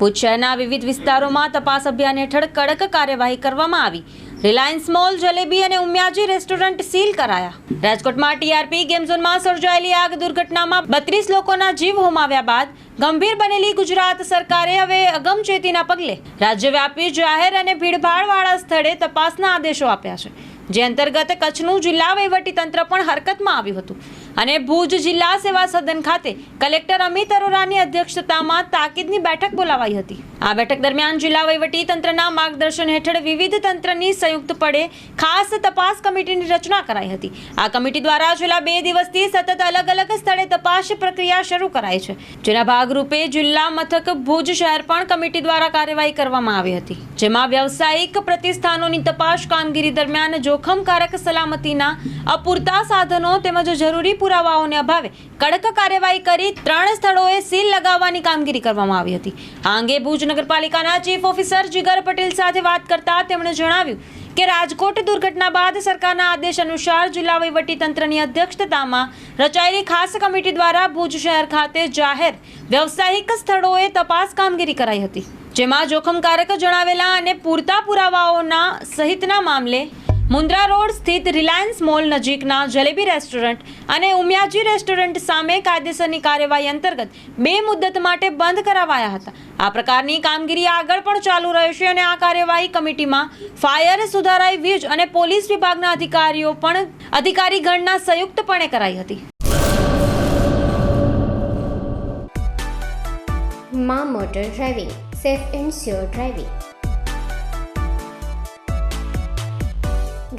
ભુજ વિવિધ વિસ્તારોમાં તપાસ અભિયાન હેઠળ કડક કાર્યવાહી કરવામાં આવી. રિલાયન્સ મોલ, જલેબી અને ઉમિયાજી રેસ્ટોરન્ટ સીલ કરાયા. રાજકોટમાં ટીઆરપી ગેમ ઝોનમાં સર્જાયેલી આગ દુર્ઘટનામાં બત્રીસ લોકોના જીવ હોમાવ્યા બાદ ગંભીર બનેલી ગુજરાત સરકારે હવે અગમચેતીના પગલે રાજ્યવ્યાપી જાહેર અને ભીડભાડવાળા સ્થળે તપાસના આદેશો આપ્યા છે. જે અંતર્ગત કચ્છનું જિલ્લા વહીવટી તંત્ર પણ હરકતમાં આવ્યું હતું. અને ભુજ જિલ્લા સેવા સદન ખાતે કલેક્ટર અમિત અરોરાની અધ્યક્ષતામાં તાકીદની બેઠક બોલાવાઈ હતી. આ બેઠક દરમિયાન જિલ્લા વહીવટી તંત્રના માર્ગદર્શન હેઠળ વિવિધ તંત્રની સંયુક્તપણે ખાસ તપાસ કમિટીની રચના કરાઈ હતી. આ કમિટી દ્વારા છેલ્લા બે દિવસથી સતત અલગ અલગ સ્થળે તપાસ પ્રક્રિયા શરૂ કરાઈ છે. જેના ભાગરૂપે જિલ્લા મથક ભુજ શહેર પણ કમિટી દ્વારા કાર્યવાહી કરવામાં આવી હતી. જેમાં વ્યવસાયિક પ્રતિષ્ઠાનોની તપાસ કામગીરી દરમિયાન જોખમકારક સલામતીના અપૂરતા સાધનો તેમજ જરૂરી પુરાવાઓને અભાવે કડક કાર્યવાહી કરી ત્રણ સ્થળોએ સીલ લગાવવાની કામગીરી કરવામાં આવી હતી. આ અંગે ભુજ નગરપાલિકાના ચીફ ઓફિસર જીગર પટેલ સાથે વાત કરતા તેમણે જણાવ્યું કે રાજકોટ દુર્ઘટના બાદ સરકારના આદેશ અનુસાર જિલ્લા વહીવટી તંત્રની અધ્યક્ષતામાં રચાયેલી ખાસ કમિટી દ્વારા ભુજ શહેર ખાતે જાહેર વ્યવસાયિક સ્થળોએ તપાસ કામગીરી કરાઈ હતી. જેમાં જોખમકારક જણાવેલા અને પૂરતા પુરાવાઓના સહિતના મામલે મુન્દ્રા રોડ સ્થિત રિલાયન્સ મોલ નજીકના જલેબી રેસ્ટોરન્ટ અને ઉમિયાજી રેસ્ટોરન્ટ સામે કાયદેસરની કાર્યવાહી અંતર્ગત બે મુદ્દત માટે બંધ કરાવાયા હતા. આ પ્રકારની કામગીરી આગળ પણ ચાલુ રહેશે અને આ કાર્યવાહી કમિટીમાં ફાયર સુધારાઈ વીજ અને પોલીસ વિભાગના અધિકારીઓ પણ અધિકારી ગણના સંયુક્તપણે કરાઈ હતી. મા motor driving, safe and sure driving.